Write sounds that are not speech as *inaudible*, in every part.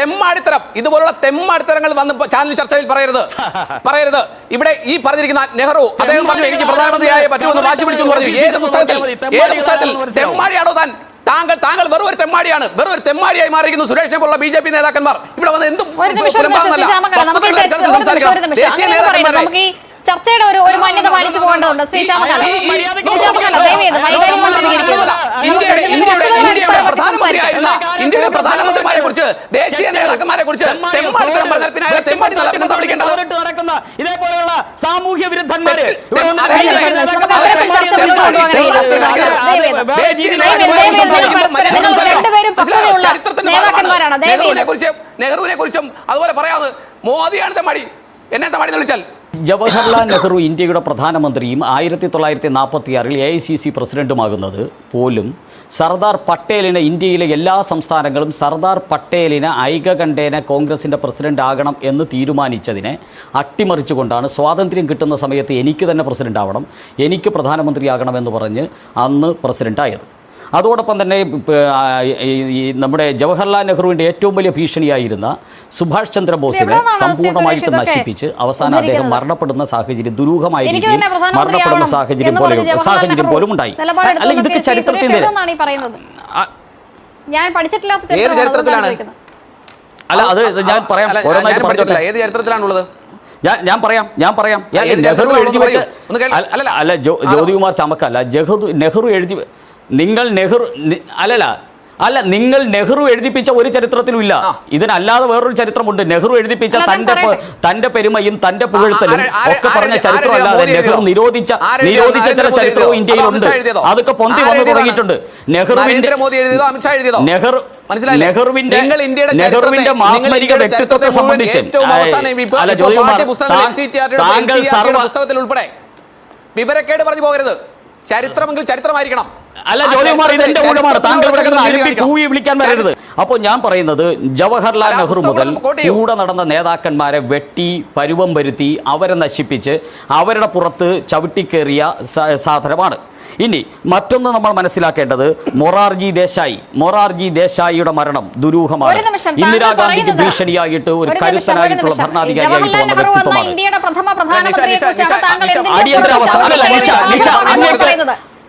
തെമ്മാടിത്തരം. ഇതുപോലുള്ള തെമ്മാടിത്തരങ്ങൾ വന്ന് ചാനൽ ചർച്ചയിൽ പറയരുത്. *laughs* പറയരുത്. ഇവിടെ ഈ പറഞ്ഞിരിക്കുന്ന നെഹ്റു അദ്ദേഹം പറഞ്ഞു എനിക്ക് പ്രധാനമന്ത്രിയായ പറ്റുമെന്ന് വാശി പിടിച്ചു പറഞ്ഞു. ഏത് പുസ്തകത്തിൽ? ഏത് പുസ്തകത്തിൽ? തെമ്മാടിയാണോ താൻ? താങ്കൾ താങ്കൾ വെറും ഒരു തെമ്മാടിയാണ്. വെറും ഒരു തെമ്മാടിയായി മാറിയിരിക്കുന്നു സുരേഷിനെ പോലുള്ള ബി ജെ പി നേതാക്കന്മാർ. ഇവിടെ വന്ന് എന്തും സംസാരിക്കണം. ദേശീയ നേതാക്കന്മാരെ ചർച്ചയുടെ ഒരു ഒരു മാന്യത പാലിച്ചു പോകേണ്ടതുണ്ട് ശ്രീ ചാമക്കാല. ഇന്ത്യയുടെ പ്രധാനമന്ത്രിമാരെ കുറിച്ച് ദേശീയ നേതാക്കന്മാരെ നടക്കുന്ന ഇതേപോലെയുള്ള സാമൂഹ്യ വിരുദ്ധന്മാര് നേതാക്കന്മാരാണ്. നെഹ്റുവിനെ കുറിച്ചും അതുപോലെ പറയാതെ മോദിയാണ് തെമ്മാടി എന്നെ തമ്മടി എന്ന് വിളിച്ചാൽ ജവഹർലാൽ നെഹ്റു ഇന്ത്യയുടെ പ്രധാനമന്ത്രിയും ആയിരത്തി തൊള്ളായിരത്തി നാൽപ്പത്തിയാറിൽ എ ഐ സി സി പ്രസിഡന്റുമാകുന്നത് പോലും സർദാർ പട്ടേലിന് ഇന്ത്യയിലെ എല്ലാ സംസ്ഥാനങ്ങളും സർദാർ പട്ടേലിന് ഐകകണ്ഠേന കോൺഗ്രസിന്റെ പ്രസിഡന്റ് ആകണം എന്ന് തീരുമാനിച്ചതിനെ അട്ടിമറിച്ചുകൊണ്ടാണ് സ്വാതന്ത്ര്യം കിട്ടുന്ന സമയത്ത് എനിക്ക് തന്നെ പ്രസിഡന്റ് ആവണം എനിക്ക് പ്രധാനമന്ത്രിയാകണമെന്ന് പറഞ്ഞ് അന്ന് പ്രസിഡന്റായത്. അതോടൊപ്പം തന്നെ ഈ- നമ്മുടെ ജവഹർലാൽ നെഹ്റുവിന്റെ ഏറ്റവും വലിയ ഭീഷണിയായിരുന്ന സുഭാഷ് ചന്ദ്രബോസിനെ സമ്പൂർണമായിട്ട് നശിപ്പിച്ച് അവസാനം അദ്ദേഹം? മരണപ്പെടുന്ന സാഹചര്യം ദുരൂഹമായ രീതിയിൽ മരണപ്പെടുന്ന സാഹചര്യം പോലെ സാഹചര്യം പോലും ഉണ്ടായി. അല്ല ഇതൊക്കെ പറയുന്നത്. ഞാൻ പഠിച്ചിട്ടില്ലാത്ത ഏത് ചരിത്രത്തിലാണ്? അല്ല അത് ഞാൻ പറയാം. ഓരോന്നായിട്ട് പറഞ്ഞോട്ടെ. ഏത് ചരിത്രത്തിലാണുള്ളത്? ഞാൻ ഞാൻ പറയാം. ഞാൻ പറയാം. ഏത് നെഹ്റു എഴുതി വെച്ച അല്ല-. ജ്യോതികുമാർ ചമക്കല്ല. ജഹദു നെഹ്റു എഴുതി നിങ്ങൾ നെഹ്റു അല്ലല്ല അല്ല നിങ്ങൾ നെഹ്റു എഴുതിപ്പിച്ച ഒരു ചരിത്രത്തിലും ഇല്ല ഇതിനല്ലാതെ വേറൊരു ചരിത്രമുണ്ട്. നെഹ്റു എഴുതിപ്പിച്ച തന്റെ. തന്റെ പെരുമയും തന്റെ പുകഴ്ത്തലും ഒക്കെ പറഞ്ഞ ആരെ- ചരിത്രം അല്ലാതെ നെഹ്റു നിരോധിച്ച നിരോധിച്ച ചില ചരിത്രവും ഇന്ത്യയിൽ ഇന്ത്യയിലുണ്ട്? അതൊക്കെ പൊന്തി വന്നു? തുടങ്ങിയിട്ടുണ്ട്. നെഹ്റുവിന്റെ എഴുതിയതോ അമിത്ഷാ എഴുതിയതോ? നെഹ്റു? നെഹ്റുവിന്റെ നിങ്ങൾ ഇന്ത്യയുടെ നെഹ്റുവിന്റെ ചരിത്രത്തെ- മാസ്മരിക വ്യക്തിത്വത്തെ സംബന്ധിച്ച്. അല്ല ജ്യോതികുമാർ താങ്കൾ സർവ പുസ്തകത്തിൽ ഉൾപ്പെടെ വിവരക്കേട് പറഞ്ഞു പോകരുത്. ചരിത്രമെങ്കിൽ ചരിത്രമായിരിക്കണം. അല്ല ആ ജ്യോതികുമാർ ഇത് എന്റെ ഊഴമാണ് താങ്കൾ ഇവിടെ കിടന്ന് ചരിത്രത്തെ അരുപ്പി കൂവി വിളിക്കാൻ വരരുത്. അപ്പോൾ ഞാൻ പറയുന്നത് ജവഹർലാൽ നെഹ്റു മുതൽ കൂടെ നടന്ന നേതാക്കന്മാരെ വെട്ടി പരുവം വരുത്തി അവരെ നശിപ്പിച്ച് അവരുടെ പുറത്ത് ചവിട്ടിക്കേറിയ സാധനമാണ്. ഇനി മറ്റൊന്ന് നമ്മൾ മനസ്സിലാക്കേണ്ടത് മൊറാർജി ദേശായി. മൊറാർജി ദേശായിയുടെ മരണം ദുരൂഹമാണ്. ഇന്ദിരാഗാന്ധിക്ക് ഭീഷണിയായിട്ട് ഒരു കരുത്തനായിട്ടുള്ള ഭരണാധികാരിയായിട്ട് വന്ന വ്യക്തിത്വമാണ് അടിയന്തരാവസ്ഥ.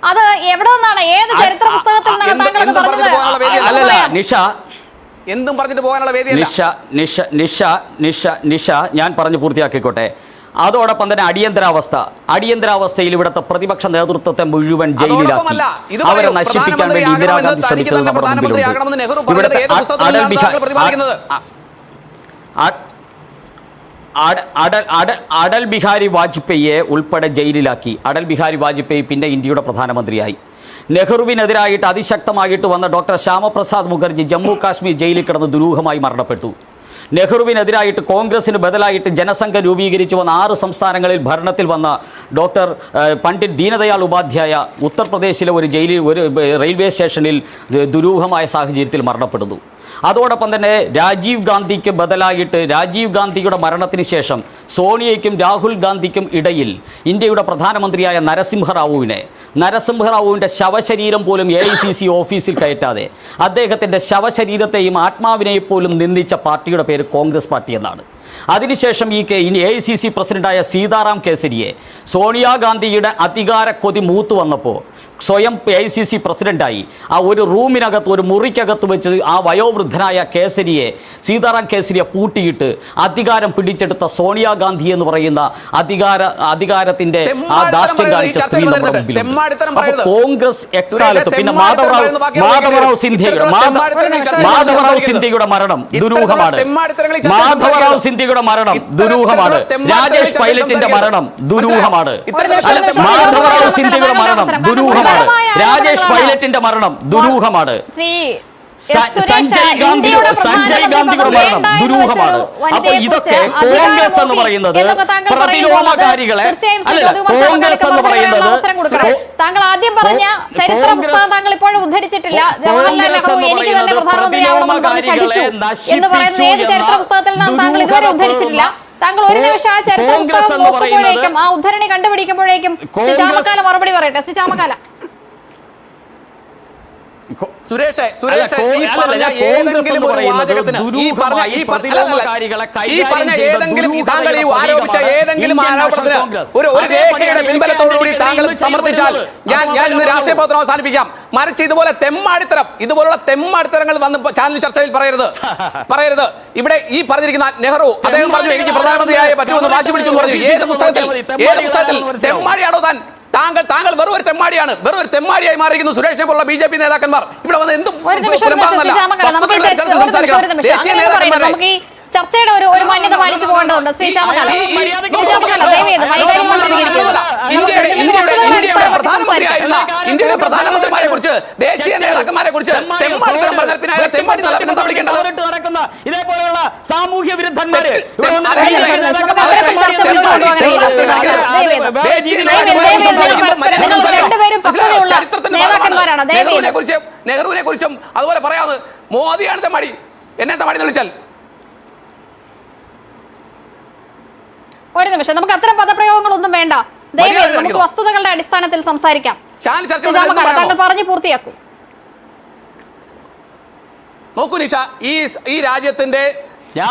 അത് എവിടെ നിന്നാണ്? ഏത് ചരിത്ര പുസ്തകത്തിൽ നിന്നാണ്. നിഷ. എന്തും പറഞ്ഞിട്ട് പോകാനുള്ള വേദിയല്ല. നിഷ നിഷ നിഷ നിഷ നിഷ ഞാൻ പറഞ്ഞു പൂർത്തിയാക്കിക്കോട്ടെ. അതോടൊപ്പം തന്നെ അടിയന്തരാവസ്ഥ. അടിയന്തരാവസ്ഥയിൽ ഇവിടുത്തെ പ്രതിപക്ഷ നേതൃത്വത്തെ മുഴുവൻ ജയിലിലാക്കി. അവരെ നശിപ്പിക്കാൻ വേണ്ടി ഇന്ദിരാഗാന്ധി ശ്രമിച്ചത് നമ്മുടെ മുമ്പിലുണ്ട്. ഇവിടുത്തെ അടൽ പുസ്തകത്തിലാണ് അടൽ അടൽ അടൽ ബിഹാരി വാജ്പേയിയെ ഉൾപ്പെടെ ജയിലിലാക്കി. അടൽ ബിഹാരി വാജ്പേയി പിന്നെ ഇന്ത്യയുടെ പ്രധാനമന്ത്രിയായി. നെഹ്റുവിനെതിരായിട്ട് അതിശക്തമായിട്ട് വന്ന ഡോക്ടർ ശ്യാമപ്രസാദ് മുഖർജി ജമ്മു കാശ്മീർ ജയിലിൽ കിടന്ന് ദുരൂഹമായി മരണപ്പെട്ടു. നെഹ്റുവിനെതിരായിട്ട് കോൺഗ്രസിന് ബദലായിട്ട് ജനസംഘ രൂപീകരിച്ചു വന്ന ആറ് സംസ്ഥാനങ്ങളിൽ ഭരണത്തിൽ വന്ന ഡോക്ടർ പണ്ഡിറ്റ് ദീനദയാൽ ഉപാധ്യായ ഉത്തർപ്രദേശിലെ ഒരു ജയിലിൽ ഒരു റെയിൽവേ സ്റ്റേഷനിൽ ദുരൂഹമായ സാഹചര്യത്തിൽ മരണപ്പെടുന്നു. അതോടൊപ്പം തന്നെ രാജീവ് ഗാന്ധിക്ക് ബദലായിട്ട് രാജീവ് ഗാന്ധിയുടെ മരണത്തിന് ശേഷം സോണിയയ്ക്കും രാഹുൽ ഗാന്ധിക്കും ഇടയിൽ ഇന്ത്യയുടെ പ്രധാനമന്ത്രിയായ നരസിംഹറാവുവിനെ നരസിംഹറാവുവിന്റെ ശവശരീരം പോലും എ ഐ സി സി ഓഫീസിൽ കയറ്റാതെ അദ്ദേഹത്തിന്റെ ശവശരീരത്തെയും ആത്മാവിനെയും പോലും നിന്ദിച്ച പാർട്ടിയുടെ പേര് കോൺഗ്രസ് പാർട്ടി എന്നാണ്. അതിനുശേഷം ഈ ഇനി എ ഐ സി സി പ്രസിഡന്റായ സീതാറാം കേസരിയെ സോണിയാഗാന്ധിയുടെ അധികാര കൊതി മൂത്തു വന്നപ്പോൾ സ്വയം ഐ സി സി പ്രസിഡന്റായി. ആ ഒരു റൂമിനകത്ത് ഒരു മുറിക്കകത്ത് വെച്ച് ആ വയോവൃദ്ധനായ കേസരിയെ സീതാറാം കേസരിയെ പൂട്ടിയിട്ട് അധികാരം പിടിച്ചെടുത്ത സോണിയാഗാന്ധി എന്ന് പറയുന്ന അധികാര അധികാരത്തിന്റെ ആ ദാഷ്ട്യം കാണിച്ച സ്ത്രീ നമ്മുടെ. കോൺഗ്രസ് എക്കാലത്ത് പിന്നെ മാധവറാവ് മാധവറാവ് സിന്ധ്യ സിന്ധ്യയുടെ മാധവറാവ് സിന്ധ്യയുടെ മരണം ദുരൂഹമാണ്. മാധവറാവ് സിന്ധ്യയുടെ മരണം ദുരൂഹമാണ്. രാജേഷ് പൈലറ്റിന്റെ മരണം ദുരൂഹമാണ്. മാധവറാവ് സിന്ധ്യയുടെ മരണം കാരണം ദുരൂഹമാണ് രാജേഷ് പൈലറ്റിന്റെ മരണം ദുരൂഹമാണ്. സഞ്ജയ് ഗാന്ധി സഞ്ജയ് ഗാന്ധിയുടെ മരണം ദുരൂഹമാണ്. അപ്പോൾ അപ്പൊ ഇതൊക്കെ കോൺഗ്രസ് എന്ന് പറയുന്നത് പ്രതിലോമകാരികളെ അല്ലല്ല കോൺഗ്രസ് എന്ന് പറയുന്നത്. താങ്കൾ ആദ്യം പറഞ്ഞ ചരിത്ര കോൺഗ്രസ്- പുസ്തകം താങ്കൾ ഇപ്പോഴും ഉദ്ധരിച്ചിട്ടില്ല. ജവഹർലാൽ നെഹ്റു എന്ന് എനിക്ക് തന്നെ പ്രധാനമന്ത്രിയാവണമെന്ന് പറഞ്ഞ് പ്രതിലോമകാരികളെ ശഠിച്ചു. എന്ന് പറയുന്നത് ഏത് ചരിത്ര പുസ്തകത്തിൽ നിന്നാണ് താങ്കൾ ഇതുവരെ ഉദ്ധരിച്ചിട്ടില്ല? താങ്കൾ ഒരു നിമിഷം ആ ചരിത്ര പുസ്തകം നോക്കുമ്പോഴേക്കും ആ ഉദ്ധരണി കണ്ടുപിടിക്കുമ്പോഴേക്കും ശ്രീ ചാമക്കാല മറുപടി പറയട്ടെ. ശ്രീ ചാമക്കാല. സുരേഷ് സുരേഷ് ഈ പറഞ്ഞ ഏതെങ്കിലും എന്ന് ഒരു വാചകത്തിന് ഈ പറഞ്ഞ ഈ ഈ പറഞ്ഞ ഏതെങ്കിലും ദുരൂഹതയുടെ താങ്കൾ ഈ ആരോപിച്ച ഏതെങ്കിലും ആരോപണത്തിന് ഒരു ഒരു അതേപടിയാണ് രേഖയുടെ ഈ പിൻബലത്തോടുകൂടി കാൻഡിഡേറ്റ് താങ്കൾ സമർത്ഥിച്ചാൽ ഞാൻ ഞാൻ ഇന്ന് രാഷ്ട്രീയ പത്രം അവസാനിപ്പിക്കാം. മറിച്ച് ഇതുപോലെ തെമ്മാടിത്തരം ഇതുപോലുള്ള തെമ്മാടിത്തരങ്ങൾ വന്ന് ചാനൽ ചർച്ചയിൽ പറയരുത്. പറയരുത്. ഇവിടെ ഈ പറഞ്ഞിരിക്കുന്ന നെഹ്റു അദ്ദേഹം പറഞ്ഞു എനിക്ക് പ്രധാനമന്ത്രിയായ പറ്റുമെന്ന് വാശി പിടിച്ചു പറഞ്ഞു. ഏത് പുസ്തകത്തിൽ? ഏത് പുസ്തകത്തിൽ? തെമ്മാടിയാണോ താൻ? താങ്കൾ താങ്കൾ വെറും ഒരു തെമ്മാടിയാണ് വെറും ഒരു തെമ്മാടിയായി മാറിയിരിക്കുന്നു സുരേഷിനെ പോലുള്ള ബി ജെ പി നേതാക്കന്മാർ ഇവിടെ വന്ന് എന്തും. ദേശീയ നേതാക്കന്മാരെ ചർച്ചയുടെ ഒരു ഒരു മാന്യത പാലിച്ചു പോകേണ്ടതുണ്ട് ശ്രീ ഇന്ത്യയുടെ ഇന്ത്യയുടെ ഇന്ത്യയുടെ ഇന്ത്യയുടെ പ്രധാനമന്ത്രിമാരെ കുറിച്ച് ദേശീയ നേതാക്കന്മാരെ കുറിച്ച് തെമ്മാടി പറഞ്ഞാൽ പിന്നെ തെമ്മാടി വിളിക്കേണ്ടത് ഇതേപോലെയുള്ള സാമൂഹ്യ വിരുദ്ധന്മാര്. നെഹ്റുവിനെ കുറിച്ചും നെഹ്റുവിനെ കുറിച്ചും അതുപോലെ പറയാതെ മോദിയാണ് മടി എന്നെ മടി എന്ന് വിളിച്ചാൽ? ഒരു നിമിഷം നമുക്ക് അത്തരം പദപ്രയോഗങ്ങളൊന്നും വേണ്ട. ദയവായി നമുക്ക് വസ്തുതകളുടെ അടിസ്ഥാനത്തിൽ സംസാരിക്കാം. താങ്കൾ പറഞ്ഞു പൂർത്തിയാക്കൂ. നോക്കൂ നിഷ ഈ ഈ രാജ്യത്തിന്റെ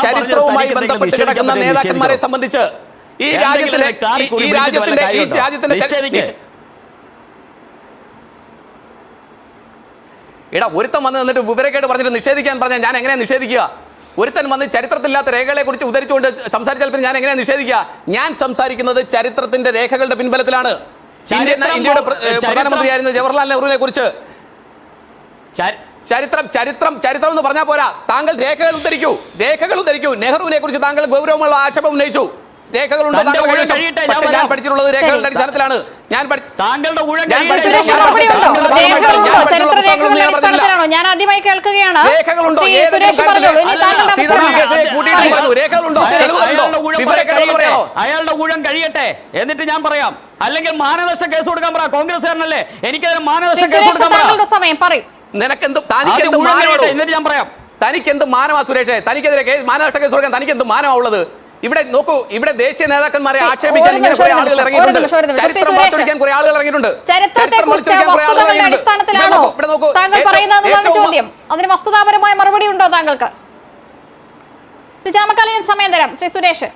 ചരിത്രവുമായി ബന്ധപ്പെട്ട് കിടക്കുന്ന നേതാക്കന്മാരെ സംബന്ധിച്ച് ഈ രാജ്യത്തിന്റെ ഈ- രാജ്യത്തിന്റെ ഈ രാജ്യത്തിന്റെ എടാ ഒരുത്തൻ വന്ന് നിന്നിട്ട് വിവരക്കേട് പറഞ്ഞിട്ട് നിഷേധിക്കാൻ പറഞ്ഞാൽ ഞാൻ എങ്ങനെ നിഷേധിക്കുക? ഒരുത്തൻ വന്ന് ചരിത്രത്തില്ലാത്ത രേഖകളെ കുറിച്ച് ഉദ്ധരിച്ചുകൊണ്ട് സംസാരിച്ചാൽ പിന്നെ ഞാൻ എങ്ങനെ നിഷേധിക്കുക? ഞാൻ സംസാരിക്കുന്നത് ചരിത്രത്തിന്റെ രേഖകളുടെ പിൻബലത്തിലാണ്. ഇന്ത്യയുടെ പ്ര- പ്രധാനമന്ത്രിയായിരുന്ന ജവഹർലാൽ നെഹ്റുവിനെ കുറിച്ച്. ചരിത്രം ചരിത്രം ചരിത്രം എന്ന് പറഞ്ഞാൽ പോരാ. താങ്കൾ രേഖകൾ ഉദ്ധരിക്കൂ. രേഖകൾ ഉദ്ധരിക്കൂ. നെഹ്റുവിനെ കുറിച്ച് താങ്കൾ ഗൗരവമുള്ള ആക്ഷേപം ഉന്നയിച്ചു. രേഖകൾ തന്റെ താങ്കൾ ഞാൻ. പഠിച്ചിട്ടുള്ളത് രേഖകളുടെ. അടിസ്ഥാനത്തിലാണ്. ഞാൻ പഠിച്ച താങ്കളുടെ ഊഴം ഞാൻ രേഖകളുണ്ടോ? ആദ്യമായി കേൾക്കുകയാണ്. രേഖകളുണ്ടോ? രേഖകളുണ്ടോ? അയാളുടെ ഊഴം കഴിയട്ടെ. എന്നിട്ട് ഞാൻ പറയാം. അല്ലെങ്കിൽ മാനനഷ്ട കേസ് കൊടുക്കാൻ പറ. കോൺഗ്രസ്സുകാരനല്ലേ? എനിക്കതിന് മാനനഷ്ട കേസ് കൊടുക്കാൻ പറ. താങ്കളുടെ സമയം പറയും. നിനക്കെന്ത് തനിക്കെന്ത് എന്നിട്ട് ഞാൻ പറയാം. തനിക്കെന്ത് മാനമാ സുരേഷേ? തനിക്കെതിരെ കേസ് മാനനഷ്ട കേസ് കൊടുക്കാൻ തനിക്കെന്ത് മാനമാ ഉള്ളത്? ഇവിടെ നോക്കൂ ഇവിടെ ദേശീയ നേതാക്കന്മാരെ ആക്ഷേപിക്കാൻ ഇങ്ങനെ കുറെ ആളുകൾ ഇറങ്ങിയിട്ടുണ്ട്. ചരിത്രം വളച്ചൊടിക്കാൻ കുറെ ആളുകൾ ഇറങ്ങിയിട്ടുണ്ട്. ചരിത്രത്തെക്കുറിച്ച് വളച്ചൊടിക്കാൻ കുറെ ആളുകൾ ഇറങ്ങിയിട്ടുണ്ട്. ഇവിടെ നോക്കൂ, താങ്കൾ ഏറ്റവും- പറയുന്നതെന്നാണ് ചോദ്യം അതിന് വസ്തുതാപരമായ മറുപടി ഉണ്ടോ താങ്കൾക്ക്? ശ്രീ ചാമക്കാലിന് സമയം തരാം. ശ്രീ സുരേഷ്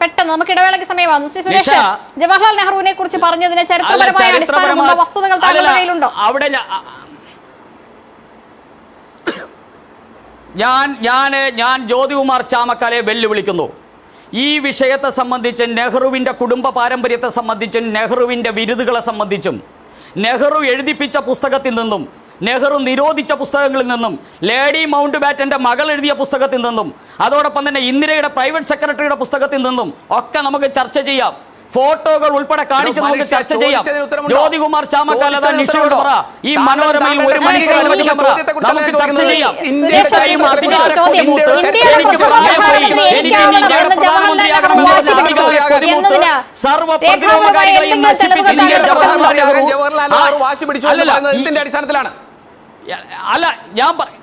പെട്ടെന്ന് നമുക്ക് ഇടവേളയ്ക്ക് സമയമാകുന്നു. ശ്രീ സുരേഷ് ജവഹർലാൽ നെഹ്റുവിനെ കുറിച്ച് പറഞ്ഞതിന് ചരിത്രപരമായ അടിസ്ഥാനമുണ്ടോ? വസ്തുതകൾ താങ്കളുടെ കയ്യിലുണ്ടോ ഞാൻ ഞാൻ ഞാൻ ജ്യോതികുമാർ ചാമക്കാലെ വെല്ലുവിളിക്കുന്നു. ഈ വിഷയത്തെ സംബന്ധിച്ച് നെഹ്റുവിന്റെ കുടുംബ പാരമ്പര്യത്തെ സംബന്ധിച്ചും നെഹ്റുവിന്റെ വിരുദുകളെ സംബന്ധിച്ചും നെഹ്റു എഴുതിപ്പിച്ച പുസ്തകത്തിൽ നിന്നും നെഹ്റു നിരോധിച്ച പുസ്തകങ്ങളിൽ നിന്നും ലേഡി മൗണ്ട് ബാറ്റന്റെ മകൾ എഴുതിയ പുസ്തകത്തിൽ നിന്നും അതോടൊപ്പം തന്നെ ഇന്ദിരയുടെ പ്രൈവറ്റ് സെക്രട്ടറിയുടെ പുസ്തകത്തിൽ നിന്നും ഒക്കെ നമുക്ക് ചർച്ച ചെയ്യാം. ഫോട്ടോകൾ ഉൾപ്പെടെ കാണിച്ച് നമുക്ക് ചർച്ച ചെയ്യാം? ജ്യോതികുമാർ ചാമക്കാല നിഷയോട് പറ ഈ മനോരമയിൽ ഒരു മണിക്കൂർ. നമുക്ക് ഞാൻ ചർച്ച ചെയ്യാം? സർവ പ്രതിരോധകാരികളെയും നശിപ്പിച്ച് തെളിവുകൾ ഇന്ത്യൻ താങ്കൾ പ്രധാനമന്ത്രിയാകണം. ജവഹർലാൽ ജവഹർലാൽ നെഹ്റു ആ, വാശി പിടിച്ചു എന്ന് അല്ലല്ല, പറയുന്നത് ഈ- ഇതിന്റെ അടിസ്ഥാനത്തിലാണ് അല്ല ഞാൻ പറ-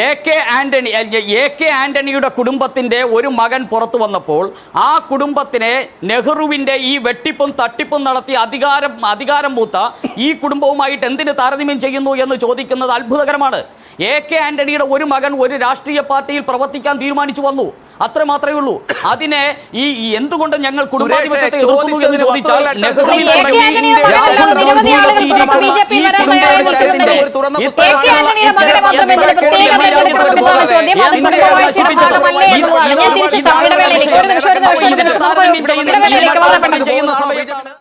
A K Antony A K ആന്റണിയുടെ കുടുംബത്തിന്റെ ഒരു മകൻ പുറത്തു വന്നപ്പോൾ ആ കുടുംബത്തിനെ നെഹ്റുവിന്റെ ഈ വെട്ടിപ്പും തട്ടിപ്പും നടത്തി അധികാരം അധികാരം പൂത്ത ഈ കുടുംബവുമായിട്ട് എന്തിന് താരതമ്യം ചെയ്യുന്നു എന്ന് ചോദിക്കുന്നത് അത്ഭുതകരമാണ്. എ കെ ആന്റണിയുടെ ഒരു മകൻ ഒരു രാഷ്ട്രീയ പാർട്ടിയിൽ പ്രവർത്തിക്കാൻ തീരുമാനിച്ചു വന്നു. അത്ര മാത്രമേ ഉള്ളൂ അതിനെ ഈ എന്തുകൊണ്ട് ഞങ്ങൾ കുടുംബാധിപത്യത്തെ എതിർക്കുന്നു എന്ന് ചോദിച്ചാൽ ചെയ്യുന്ന സമയത്താണ്